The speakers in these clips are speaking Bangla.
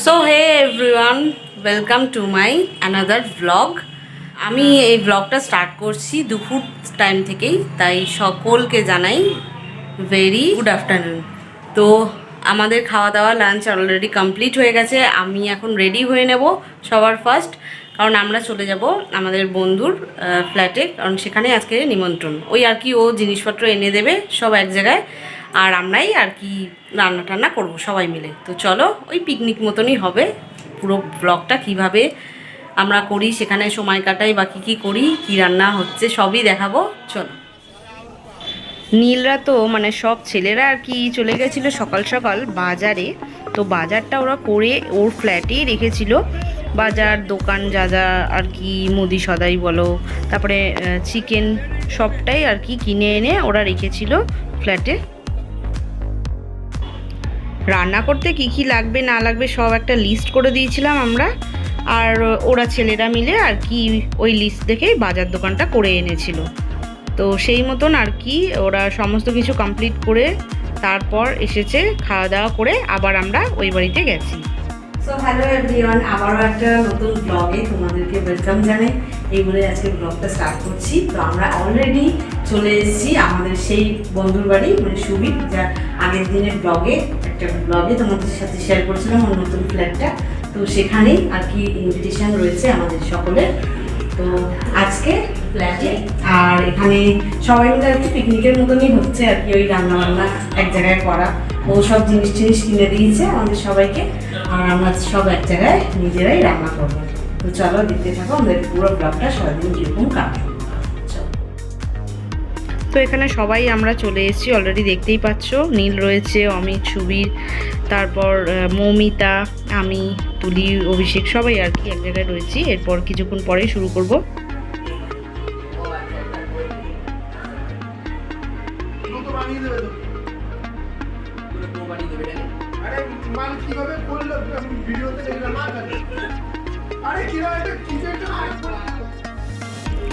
So hey everyone welcome to my another blog আমি এই ব্লগটা স্টার্ট করছি দুপুর টাইম থেকেই, তাই সকলকে জানাই ভেরি গুড আফটারনুন তো আমাদের খাওয়া দাওয়া লাঞ্চ অলরেডি কমপ্লিট হয়ে গেছে। আমি এখন রেডি হয়ে নেব সবার ফার্স্ট কারণ আমরা চলে যাব আমাদের বন্ধুর ফ্ল্যাটে কারণ সেখানে আজকে নিমন্ত্রণ। ওই আর কি ও জিনিসপত্র এনে দেবে, সব এক জায়গায়। আর আমরাই আর কি রান্না টান্না করব সবাই মিলে। তো চলো, ওই পিকনিক মতনই হবে। পুরো ব্লগটা কীভাবে আমরা করি, সেখানে সময় কাটাই বা কী কী করি, কী রান্না হচ্ছে, সবই দেখাবো। চলো। নীলরা তো মানে সব ছেলেরা আর কি চলে গেছিল সকাল সকাল বাজারে। তো বাজারটা ওরা করে ওর ফ্ল্যাটেই রেখেছিল। বাজার, দোকান, যা যা আর কি মুদি সদাই বলো, তারপরে চিকেন সবটাই আর কি কিনে এনে ওরা রেখেছিল ফ্ল্যাটে রান্না করতে কি কি লাগবে, না লাগবে সব একটা লিস্ট করে দিয়েছিলাম আমরা। আর ওরা ছেলেরা মিলে আর কি ওই লিস্ট দেখেই বাজার দোকানটা করে এনেছিল। তো সেই মতন আর কি ওরা সমস্ত কিছু কমপ্লিট করে তারপর এসেছে খাওয়া দাওয়া করে আবার আমরা ওই বাড়িতে গেছি। সো হ্যালো এভরিওয়ান আবারও একটা নতুন ব্লগে তোমাদেরকে ওয়েলকাম জানাই। এই বলে আজকে ব্লগটা স্টার্ট করছি। তো আমরা অলরেডি চলে এসেছি আমাদের সেই বন্ধুর বাড়ি মানে সুবির যা আগের দিনের ব্লগে একটা ব্লগে তোমাদের সাথে শেয়ার করেছিলাম ওর নতুন ফ্ল্যাটটা তো সেখানেই আর কি ইনভিটেশন রয়েছে আমাদের সকলের। তো আজকে ফ্ল্যাটে আর এখানে সবাই মিলে আর কি পিকনিকের মতনই হচ্ছে আর কি ওই রান্না বান্না এক জায়গায় করা। ও সব জিনিস টিনিস কিনে দিয়েছে আমাদের সবাইকে আর আমরা সব এক জায়গায় নিজেরাই রান্না করব। তো চলো দেখতে থাকো, আমাদের পুরো ব্লগটা সারাদিন কীরকম চলো। তো এখানে সবাই আমরা চলে এসেছি অলরেডি দেখতেই পাচ্ছ। নীল রয়েছে, অমিত, সুবীর, তারপর মৌমিতা, আমি, তুলি, অভিষেক, সবাই আর কি এক জায়গায় রয়েছি। এরপর কিছুক্ষণ পরেই শুরু করব।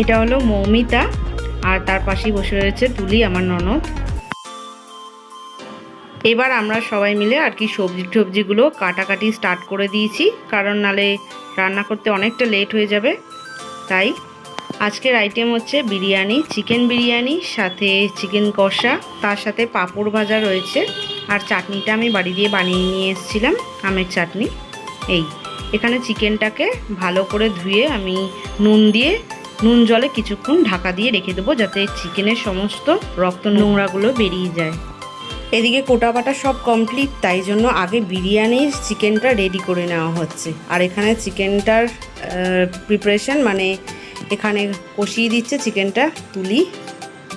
এটা হলো মৌমিতা। আর তার পাশেই বসে রয়েছে তুলি, আমার ননদ। এবার আমরা সবাই মিলে আর কি সবজি টবজিগুলো কাটাকাটি স্টার্ট করে দিয়েছি, কারণ নালে রান্না করতে অনেকটা লেট হয়ে যাবে। তাই আজকের আইটেম হচ্ছে বিরিয়ানি চিকেন বিরিয়ানি, সাথে চিকেন কষা, তার সাথে পাঁপড় ভাজা রয়েছে। আর চাটনিটা আমি বাড়ি দিয়ে বানিয়ে নিয়ে এসেছিলাম, আমের চাটনি। এই, এখানে চিকেনটাকে ভালো করে ধুয়ে আমি নুন দিয়ে নুন জলে কিছুক্ষণ ঢাকা দিয়ে রেখে দেবো যাতে চিকেনের সমস্ত রক্ত নোংরাগুলো বেরিয়ে যায়। এদিকে কোটা বাটা সব কমপ্লিট তাই জন্য আগে বিরিয়ানির চিকেনটা রেডি করে নেওয়া হচ্ছে। আর এখানে চিকেনটার প্রিপারেশন মানে এখানে কষিয়ে দিচ্ছে চিকেনটা তুলি।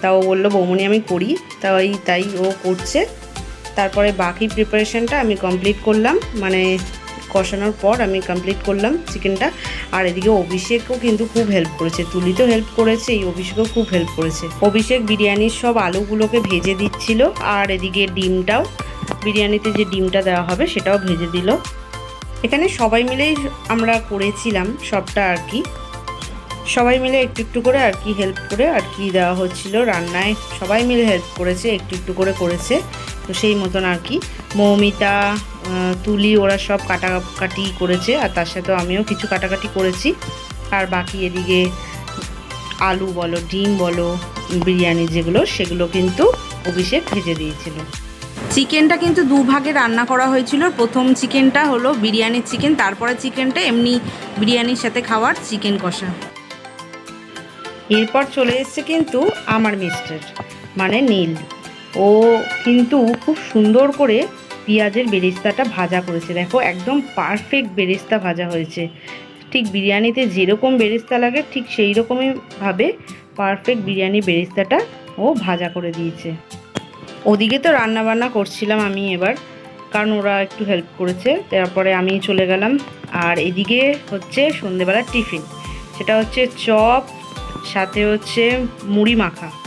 তাও বলল, বৌমনি, আমি করি। তাই তাই ও করছে। তারপরে বাকি প্রিপারেশনটা আমি কমপ্লিট করলাম। মানে কষানোর পর আমি কমপ্লিট করলাম চিকেনটা আর এদিকে অভিষেকও কিন্তু খুব হেল্প করেছে। তুলি তো হেল্প করেছে, এই অভিষেকও খুব হেল্প করেছে। অভিষেক বিরিয়ানির সব আলুগুলোকে ভেজে দিচ্ছিল, আর এদিকে ডিমটাও, বিরিয়ানিতে যে ডিমটা দেওয়া হবে সেটাও ভেজে দিল। এখানে সবাই মিলেই আমরা করেছিলাম সবটা আর কি। সবাই মিলে একটু একটু করে আর কি হেল্প করে আর কি দেওয়া হচ্ছিল। রান্নায় সবাই মিলে হেল্প করেছে, একটু একটু করে করেছে। তো সেই মতন আর কি। মৌমিতা তুলি ওরা সব কাটাকাটি করেছে আর তার সাথেও আমিও কিছু কাটাকাটি করেছি। আর বাকি এদিকে আলু বলো ডিম বলো বিরিয়ানি যেগুলো সেগুলো কিন্তু অভিষেক ভেজে দিয়েছিল। চিকেনটা কিন্তু দু ভাগে রান্না করা হয়েছিল। প্রথম চিকেনটা হলো বিরিয়ানির চিকেন তারপরে চিকেনটা এমনি বিরিয়ানির সাথে খাওয়ার চিকেন কষা। এরপর চলে এসছে কিন্তু আমার মিস্টার মানে নীল। ও কিন্তু খুব সুন্দর করে পেঁয়াজের বেরেস্তাটা ভাজা করেছে। দেখো, একদম পারফেক্ট বেরেস্তা ভাজা হয়েছে। ঠিক বিরিয়ানিতে যেরকম বেরেস্তা লাগে, ঠিক সেই রকমই ভাবে পারফেক্ট বিরিয়ানি বেরেস্তাটা ও ভাজা করে দিয়েছে। ওদিকে তো রান্না বান্না করছিলাম আমি এবার, কারণ ওরা একটু হেল্প করেছে। তারপরে আমি চলে গেলাম। আর এদিকে হচ্ছে সন্ধেবেলার টিফিন সেটা হচ্ছে চপ, সাথে হচ্ছে মুড়ি মাখা।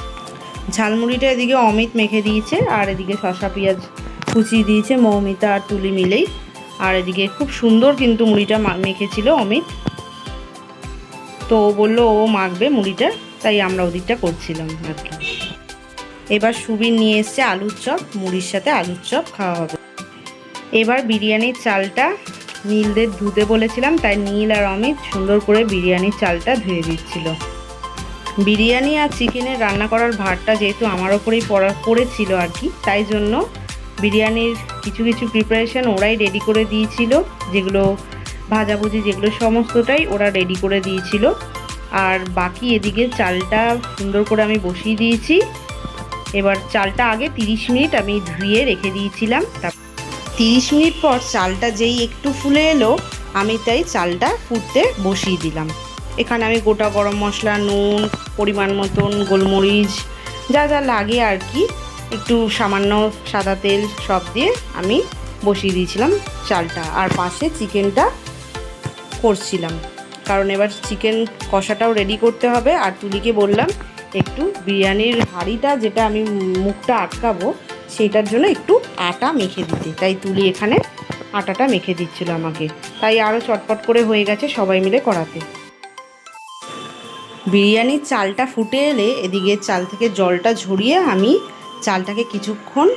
ঝালমুড়িটা এদিকে অমিত মেখে দিয়েছে, আর এদিকে শশা পেঁয়াজ কুচিয়ে দিয়েছে, মৌমিতা আর তুলি মিলেই। আর এদিকে খুব সুন্দর কিন্তু মুড়িটা মেখেছিল অমিত। তো ও বলল, ও মাখবে মুড়িটা, তাই আমরা ওদিকটা করছিলাম আর কি। এবার সুবিন নিয়ে এসছে আলুর চপ, মুড়ির সাথে আলুর চপ খাওয়া হবে। এবার বিরিয়ানির চালটা নীলদের ধুতে বলেছিলাম, তাই নীল আর অমিত সুন্দর করে বিরিয়ানির চালটা ধুয়ে দিচ্ছিল। বিরিয়ানি আর চিকেনের রান্না করার ভারটা যেহেতু আমার ওপরেই পড়া, পড়েছিল আর কি, তাই জন্য বিরিয়ানির কিছু কিছু প্রিপারেশন ওরাই রেডি করে দিয়েছিল, যেগুলো ভাজাভুজি যেগুলো সমস্তটাই ওরা রেডি করে দিয়েছিল। আর বাকি এদিকে চালটা সুন্দর করে আমি বসিয়ে দিয়েছি। এবার চালটা আগে তিরিশ মিনিট আমি ধুয়ে রেখে দিয়েছিলাম। তারপর তিরিশ মিনিট পর চালটা যেই একটু ফুলে এলো, আমি তাই চালটা ফুটতে বসিয়ে দিলাম। এখানে আমি গোটা গরম মশলা, নুন, পরিমাণ মতন গোলমরিচ, যা যা লাগে আর কি, একটু সামান্য সাদা তেল সব দিয়ে আমি বসিয়ে দিয়েছিলাম চালটা। আর পাশে চিকেনটা করছিলাম। কারণ এবার চিকেন কষাটাও রেডি করতে হবে। আর তুলিকে বললাম, একটু বিরিয়ানির হাঁড়িটা যেটা আমি মুখটা আটকাবো, সেইটার জন্য একটু আটা মেখে দিতে। তাই তুলি এখানে আটাটা মেখে দিচ্ছিল আমাকে। তাই আরও চটপট করে হয়ে গেছে সবাই মিলে করাতে। বিরিয়ানির চালটা ফুটে এলে এদিকে চাল থেকে জলটা ঝরিয়ে আমি চালটাকে কিছুক্ষণ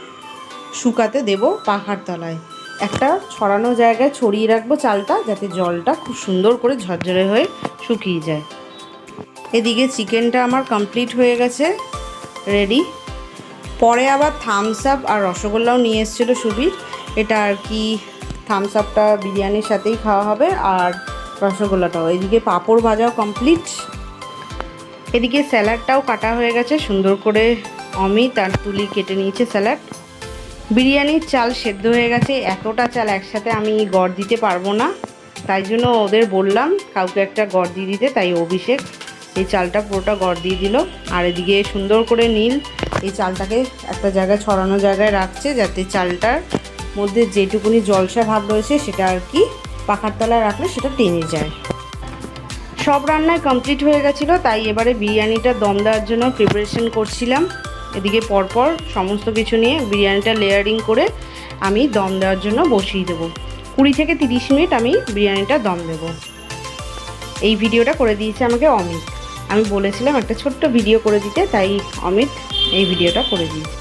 শুকাতে দেব পাখার তলায়। একটা ছড়ানো জায়গায় ছড়িয়ে রাখব চালটা যাতে জলটা খুব সুন্দর করে ঝরঝরে হয়ে শুকিয়ে যায়। এদিকে চিকেনটা আমার কমপ্লিট হয়ে গেছে, রেডি। পরে আবার থামস আপ আর রসগোল্লাও নিয়ে এসেছিল সুবীর। এটা আর কি থামস আপটা বিরিয়ানির সাথেই খাওয়া হবে আর রসগোল্লাটাও। এদিকে পাঁপড় ভাজাও কমপ্লিট এদিকে স্যালাডটাও কাটা হয়ে গেছে, সুন্দর করে অমিত আর তুলি কেটে নিয়েছে স্যালাড। বিরিয়ানির চাল সেদ্ধ হয়ে গেছে, এতটা চাল একসাথে আমি গড় দিতে পারব না। তাই জন্য ওদের বললাম, কাউকে একটা গড় দিয়ে দিতে, তাই অভিষেক এই চালটা পুরোটা গড় দিয়ে দিল। আর এদিকে সুন্দর করে নীল এই চালটাকে একটা জায়গায় ছড়ানো জায়গায় রাখছে, যাতে চালটার মধ্যে যেটুকুনি জলসা ভাব রয়েছে, সেটা আর কি পাখার তলায় রাখলে সেটা টেনে যায়। সব রান্নায় কমপ্লিট হয়ে গেছিল, তাই এবারে বিরিয়ানিটা দম দেওয়ার জন্য প্রিপারেশন করছিলাম। এদিকে পরপর সমস্ত কিছু নিয়ে বিরিয়ানিটা লেয়ারিং করে আমি দম দেওয়ার জন্য বসিয়ে দেবো। কুড়ি থেকে তিরিশ মিনিট আমি বিরিয়ানিটা দম দেবো। এই ভিডিওটা করে দিয়েছে আমাকে অমিত। আমি বলেছিলাম একটা ছোট্ট ভিডিও করে দিতে, তাই অমিত এই ভিডিওটা করে দিয়েছে।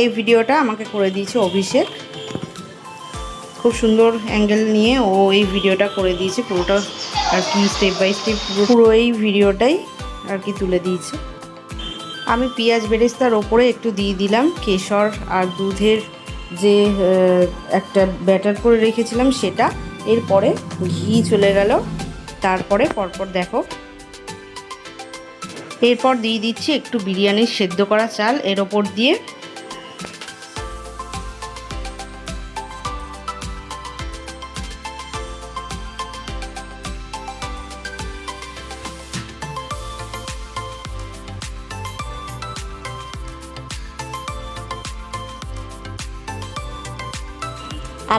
এই ভিডিওটা আমাকে করে দিয়েছে অভিষেক। খুব সুন্দর অ্যাঙ্গেল নিয়ে ও এই ভিডিওটা করে দিয়েছে, পুরোটা আর কি স্টেপ বাই স্টেপ পুরো এই ভিডিওটাই আর কি তুলে দিয়েছে। আমি পেঁয়াজ বেরেস্তার ওপরে একটু দিয়ে দিলাম, কেশর আর দুধের যে একটা ব্যাটার করে রেখেছিলাম সেটা। এরপরে ঘি চলে গেল, তারপরে পরপর দেখো। এরপর দিয়ে দিচ্ছি একটু বিরিয়ানির সেদ্ধ করা চাল, এর ওপর দিয়ে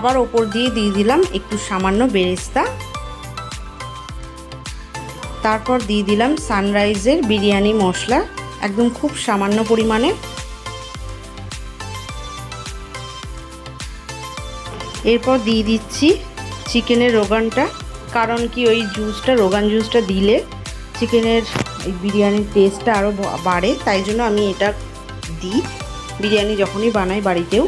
আবার ওপর দিয়ে দিয়ে দিলাম একটু সামান্য বেরেস্তা। তারপর দিয়ে দিলাম সানরাইজের বিরিয়ানি মশলা একদম খুব সামান্য পরিমাণে। এরপর দিয়ে দিচ্ছি চিকেনের রোগানটা, কারণ কি ওই জুসটা রোগান জুসটা দিলে চিকেনের এই বিরিয়ানির টেস্টটা আরও বাড়ে, তাই জন্য আমি এটা দিই। বিরিয়ানি যখনই বানাই বাড়িতেও।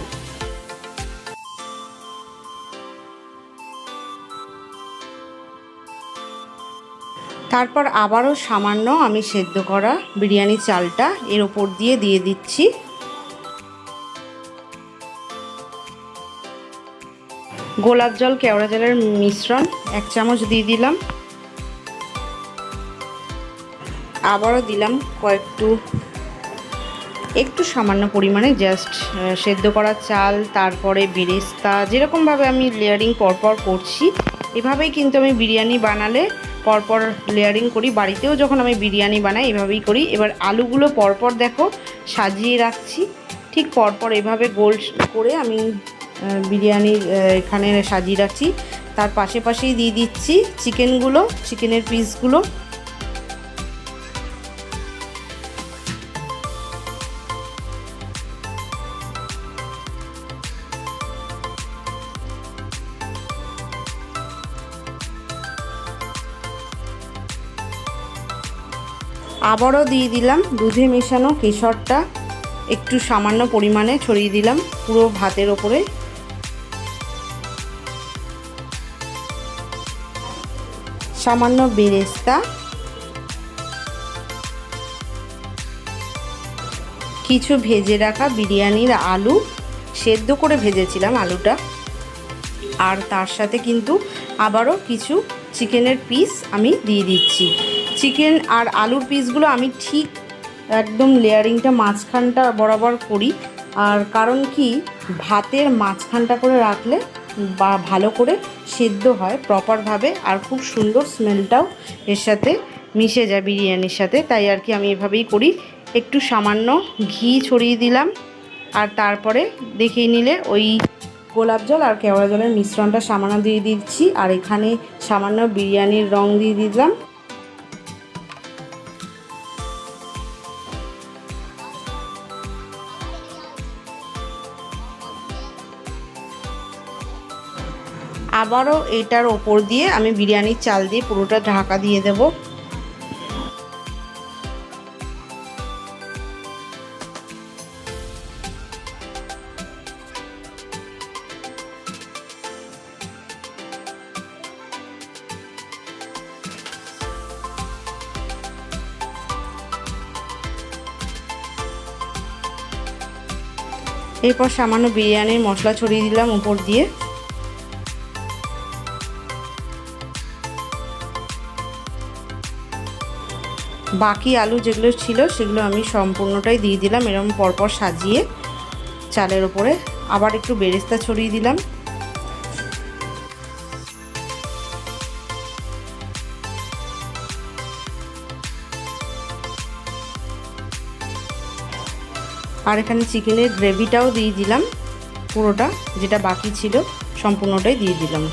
তারপর আবারও সামান্য আমি সেদ্ধ করা বিরিয়ানি চালটা এর ওপর দিয়ে দিয়ে দিচ্ছি। গোলাপ জল, কেওড়া জলের মিশ্রণ এক চামচ দিয়ে দিলাম। আবারও দিলাম কয়েকটু, একটু সামান্য পরিমাণে জাস্ট সেদ্ধ করা চাল, তারপরে বেরেস্তা, যেরকমভাবে আমি লেয়ারিং পরপর করছি, এভাবেই কিন্তু আমি বিরিয়ানি বানালে পরপর লেয়ারিং করি। বাড়িতেও যখন আমি বিরিয়ানি বানাই, এভাবেই করি। এবার আলুগুলো পরপর দেখো, সাজিয়ে রাখছি। ঠিক পরপর এভাবে গোল করে আমি বিরিয়ানি এখানে সাজিয়ে রাখছি। তার পাশে পাশেই দিয়ে দিচ্ছি চিকেনগুলো, চিকেনের পিসগুলো। আবারও দিয়ে দিলাম দুধে মেশানো কেশরটা। একটু সামান্য পরিমাণে ছড়িয়ে দিলাম পুরো ভাতের ওপরে। সামান্য বেরেস্তা। কিছু ভেজে রাখা বিরিয়ানির আলু। সেদ্ধ করে ভেজেছিলাম আলুটা। আর তার সাথে কিন্তু আবারও কিছু চিকেনের পিস আমি দিয়ে দিচ্ছি। চিকেন আর আলুর পিসগুলো আমি ঠিক একদম লেয়ারিংটা মাঝখানটা বরাবর করি। আর কারণ কি, ভাতের মাঝখানটা করে রাখলে বা ভালো করে সেদ্ধ হয় প্রপারভাবে আর খুব সুন্দর স্মেলটাও এর সাথে মিশে যায় বিরিয়ানির সাথে। তাই আর কি আমি এভাবেই করি। একটু সামান্য ঘি ছড়িয়ে দিলাম আর তারপরে দেখিয়ে নিলে ওই গোলাপ জল আর কেওড়া জলের মিশ্রণটা সামান্য দিয়ে দিচ্ছি। আর এখানে সামান্য বিরিয়ানির রং দিয়ে দিলাম। আবারও এটার ওপর দিয়ে আমি বিরিয়ানির চাল দিয়ে পুরোটা ঢাকা দিয়ে দেব। এরপর সামান্য বিরিয়ানির মশলা ছড়িয়ে দিলাম উপর দিয়ে। বাকি আলু যেগুলো ছিল সেগুলো আমি সম্পূর্ণটাই দিয়ে দিলাম। এরকম পরপর সাজিয়ে চালের ওপরে আবার একটু বেরেস্তা ছড়িয়ে দিলাম। আর এখানে চিকেনের গ্রেভিটাও দিয়ে দিলাম পুরোটা, যেটা বাকি ছিল, সম্পূর্ণটাই দিয়ে দিলাম।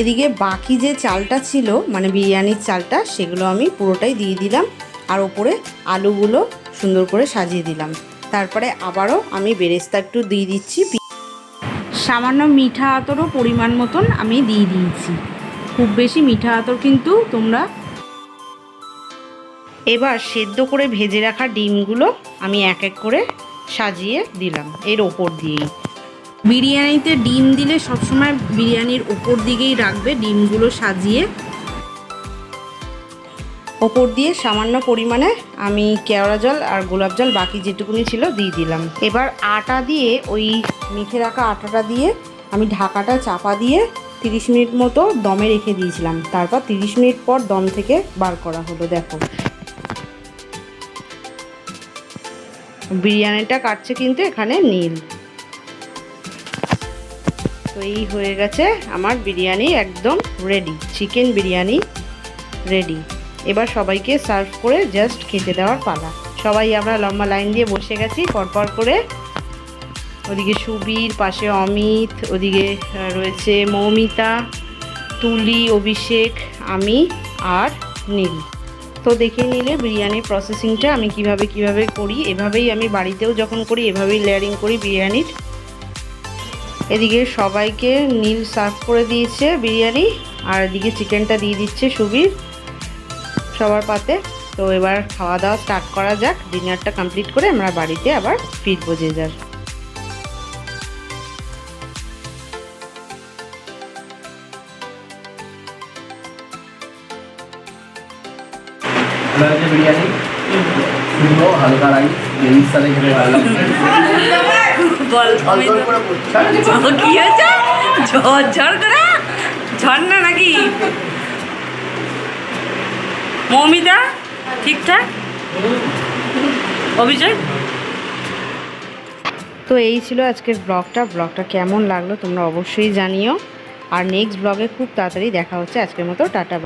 এদিকে বাকি যে চালটা ছিল মানে বিরিয়ানির চালটা, সেগুলো আমি পুরোটাই দিয়ে দিলাম আর ওপরে আলুগুলো সুন্দর করে সাজিয়ে দিলাম। তারপরে আবারও আমি বেরেস্তা একটু দিয়ে দিচ্ছি। সামান্য মিঠা আতরও পরিমাণ মতন আমি দিয়ে দিয়েছি। খুব বেশি মিঠা আতর কিন্তু তোমরা এবার সেদ্ধ করে ভেজে রাখা ডিমগুলো আমি এক এক করে সাজিয়ে দিলাম। এর ওপর দিয়েই। বিরিয়ানিতে ডিম দিলে সবসময় বিরিয়ানির ওপর দিকেই রাখবে ডিমগুলো সাজিয়ে। ওপর দিয়ে সামান্য পরিমাণে আমি কেওড়া জল আর গোলাপ জল বাকি যেটুকুনি ছিল দিয়ে দিলাম। এবার আটা দিয়ে ওই মেখে রাখা আটাটা দিয়ে আমি ঢাকাটা চাপা দিয়ে তিরিশ মিনিট মতো দমে রেখে দিয়েছিলাম। তারপর তিরিশ মিনিট পর দম থেকে বার করা হলো, দেখো। বিরিয়ানিটা কাটছে কিন্তু এখানে নীল। এই হয়ে গেছে আমার বিরিয়ানি একদম রেডি চিকেন বিরিয়ানি রেডি এবার সবাইকে সার্ভ করে জাস্ট খেতে দেওয়ার পালা। সবাই আমরা লম্বা লাইন দিয়ে বসে গেছি, পরপর করে ওদিকে সুবীর, পাশে অমিত, ওদিকে রয়েছে মৌমিতা, তুলি, অভিষেক, আমি আর নীল। তো দেখে নিলে বিরিয়ানির প্রসেসিংটা আমি কীভাবে কীভাবে করি, এভাবেই আমি বাড়িতেও যখন করি, এভাবেই লেয়ারিং করি বিরিয়ানির। এদিকে সবাইকে নীল সার্ভ করে দিয়েছে বিরিয়ানি, আর এদিকে চিকেনটা দিয়ে দিচ্ছে সুবির সবার পাতে। তো এবার খাওয়া দাওয়া স্টার্ট করা যাক। ডিনারটা কমপ্লিট করে আমরা বাড়িতে আবার ফিরবো যে যার। বিরিয়ানি। শুকনো হালকা রাইস গ্রেভির সাথে খেতে ভালো লাগবে বল জল জল করে পড়ছে। ও কি হয়েছে? ঝড় ঝড় করে ঝর্ণা নাকি? মৌমিতা ঠিকঠাক? অভিজয় তো এই ছিল আজকের ব্লগটা। ব্লগটা কেমন লাগল তোমরা অবশ্যই জানিও। আর নেক্সট ব্লগে খুব তাড়াতাড়ি দেখা হচ্ছে। আজকের মতো টাটা।